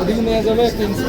ওদিকে নিয়ে যাবে কিংস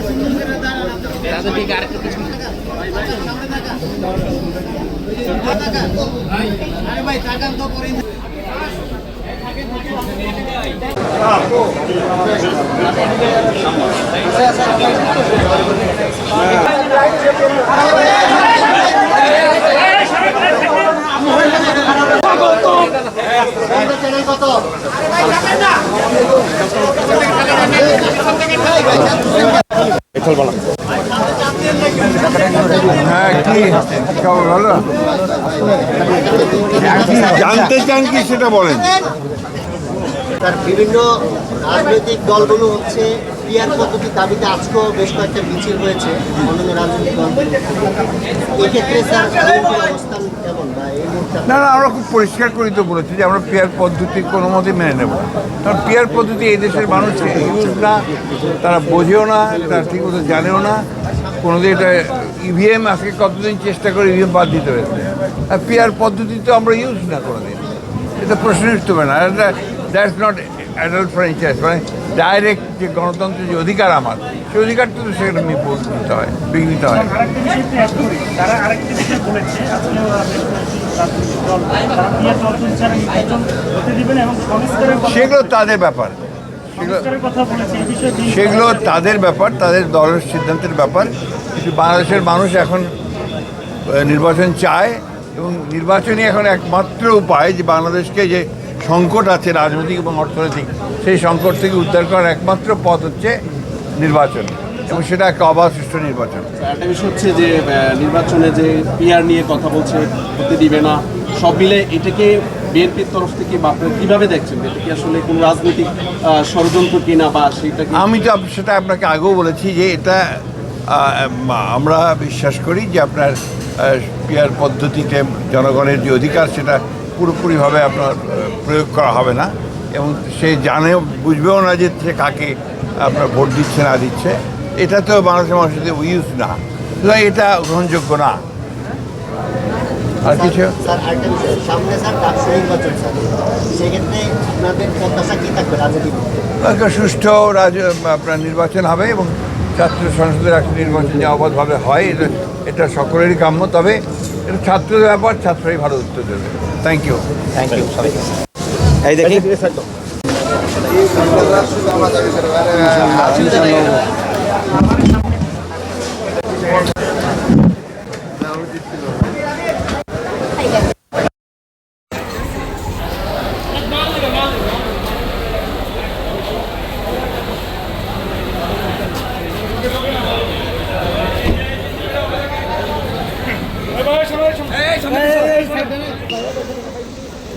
হ্যাঁ জানতে চান কি সেটা বলেন। তার বিভিন্ন রাজনৈতিক দলগুলো হচ্ছে পিয়ার পদ্ধতির দাবিতে আজকেও বেশ কয়েকটা মিছিল হয়েছে অন্যান্য রাজনৈতিক দলগুলো এক্ষেত্রে স্যার অবস্থান না না, আমরা খুব পরিষ্কার করে তো বলেছি যে আমরা পেয়ার পদ্ধতি কোনো মতে মেনে নেব। কারণ পেয়ার পদ্ধতি এই দেশের মানুষ ইউজ না, তারা বোঝেও না, তারা ঠিকমতো জানেও না। কোনোদিন এটা ইভিএম আজকে কতদিন চেষ্টা করে ইভিএম বাদ দিতে হয়েছে। আর পেয়ার পদ্ধতি তো আমরা ইউজ না কোনোদিন। এটা প্রশ্ন উঠতে পারে না। দ্যাটস নট অ্যাডাল্ট ফ্র্যাঞ্চাইজ মানে ডাইরেক্ট যে গণতন্ত্রের যে অধিকার আমার সেই অধিকারটা তো সেখানে আমি নিতে হয় বিঘ্নিত হয়। তারা আরেকটি বিষয় বলেছে সেগুলো তাদের ব্যাপার। সেগুলো তাদের ব্যাপার তাদের দলের সিদ্ধান্তের ব্যাপার। কিন্তু বাংলাদেশের মানুষ এখন নির্বাচন চায় এবং নির্বাচনই এখন একমাত্র উপায় যে বাংলাদেশকে যে সংকট আছে রাজনৈতিক এবং অর্থনৈতিক সেই সংকট থেকে উদ্ধার করার একমাত্র পথ হচ্ছে নির্বাচন এবং সেটা একটা অবাধ সুষ্ঠু নির্বাচন একটা বিষয় হচ্ছে যে নির্বাচনে যে পিআর নিয়ে কথা বলছে হতে দিবে না সব মিলে এটাকে বিএনপির তরফ থেকে বা আপনারা কীভাবে দেখছেন এটা কি আসলে কোনো রাজনৈতিক ষড়যন্ত্র কিনা বা সেটা আমি তো সেটা আপনাকে আগেও বলেছি যে এটা আমরা বিশ্বাস করি যে আপনার পিয়ার পদ্ধতিতে জনগণের যে অধিকার সেটা পুরোপুরিভাবে আপনার প্রয়োগ করা হবে না। এবং সে জানে বুঝবেও না যে সে কাকে আপনার ভোট দিচ্ছে না দিচ্ছে। এটা তো মানুষের মানুষের ইউজ না। সুতরাং এটা গ্রহণযোগ্য না। আর কিছু? সুষ্ঠু রাজ আপনার নির্বাচন হবে এবং ছাত্র সংসদের একটা নির্বাচন যে অবাধভাবে হয় এটা সকলেরই কাম্য। তবে এটা ছাত্রদের ব্যাপার ছাত্রই ভালো উত্তর দেবে। থ্যাংক ইউ থ্যাংক ইউ এই দেখি।